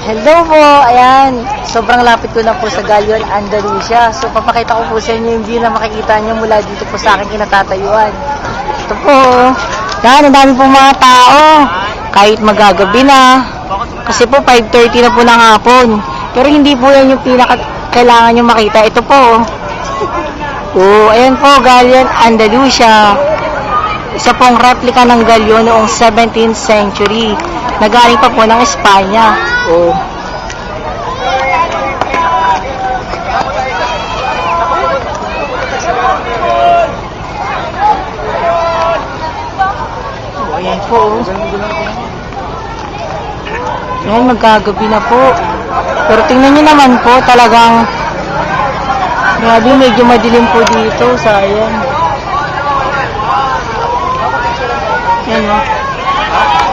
Hello po, ayan. Sobrang lapit ko lang po sa Galion, Andalusia. So, papakita ko po sa inyo yung view na makikita nyo mula dito po sa aking kinatatayuan. Ito po. Yan, ang dami pong mga tao. Kahit magagabi na. Kasi po, 5.30 na po ng hapon. Pero hindi po yan yung pinaka kailangan nyo makita. Ito po. Oh, ayan po, Galion, Andalusia. Isa pong replica ng galyon noong 17th century. Nagaling pa po ng Espanya. Oh. Oh, ayan po. oh. Ayan, magkagabi na po. Pero tingnan nyo naman po, talagang grabe, medyo madilim po dito. Sayang. Yan o.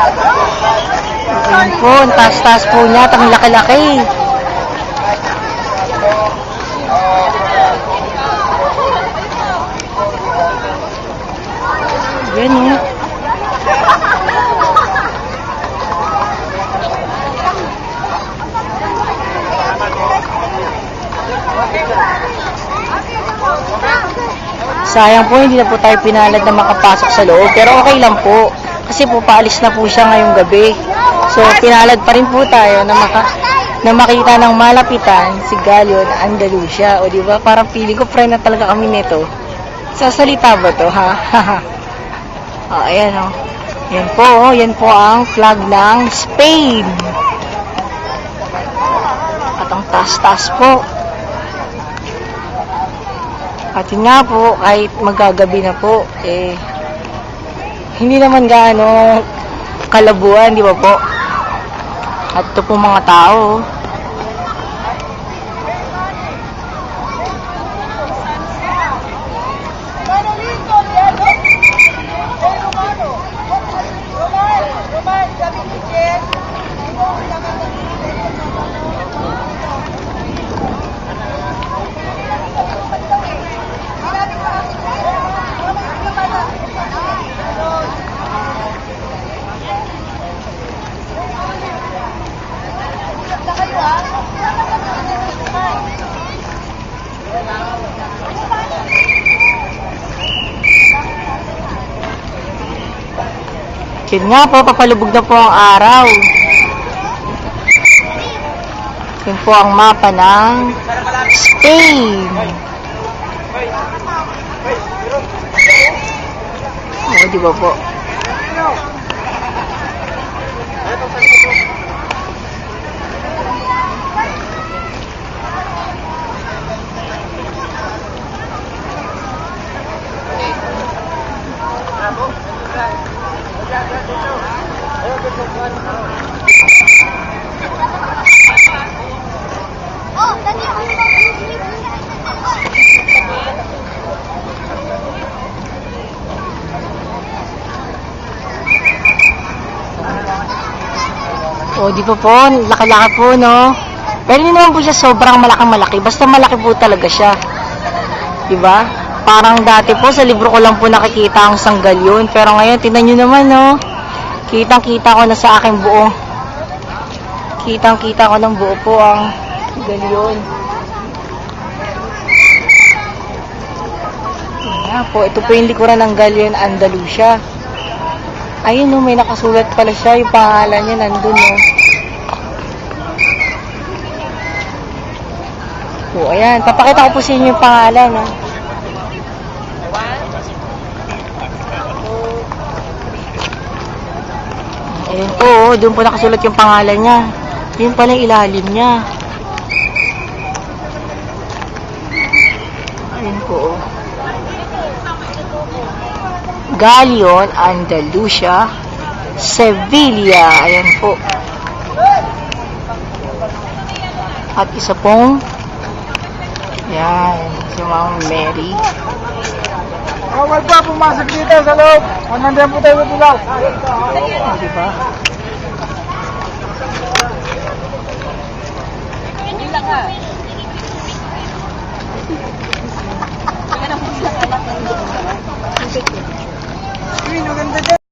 Ayan po, ang taas-taas po niya, at ang laki-laki. Yan o. Sayang po, hindi na po tayo pinalad na makapasok sa loob. Pero okay lang po. Kasi po, paalis na po siya ngayong gabi. So, pinalad pa rin po tayo na, maka, na makita ng malapitan si Galion, Andalusia. O, di ba? Parang feeling ko, friend na talaga kami nito. Sasalita ba to, ha? oh, ayan o. Yan po, oh. yan po ang flag ng Spain. At ang taas-taas po. At yun nga po, kahit magagabi na po, eh, hindi naman gaano kalabuan, di ba po? At ito po mga tao. Yun nga po, papalubog na po ang araw. Yun po ang mapa ng Spain. Oo, di ba po? Oh, tadi O, di ba po? Laki-laki po, no? Pero hindi naman po siya sobrang malaki-malaki. Basta malaki po talaga siya. Di ba? Parang dati po, sa libro ko lang po nakikita ang sanggalyon. Pero ngayon, tingnan nyo naman, no? Kitang-kita ko na sa aking buo. Kitang-kita ko ng buo po ang galyon. Yan nga po, ito po yung likuran ng galyon Andalusia. Ayun, no, may nakasulat pala siya. Yung pangalan niya nandun, no. O, ayan. Papakita ko po sa inyo yung pangalan, no. Oh, doon po nakasulat yung pangalan niya. Yun pala yung ilalim niya. Ayun po. Galion, Andalusia, Sevilla. Ayan po. At isa pong yan, si Ma'am Mary. Bawal pa pumasok dito sa loob. Nandiyan po tayo matulaw. O, diba? Uy, maganda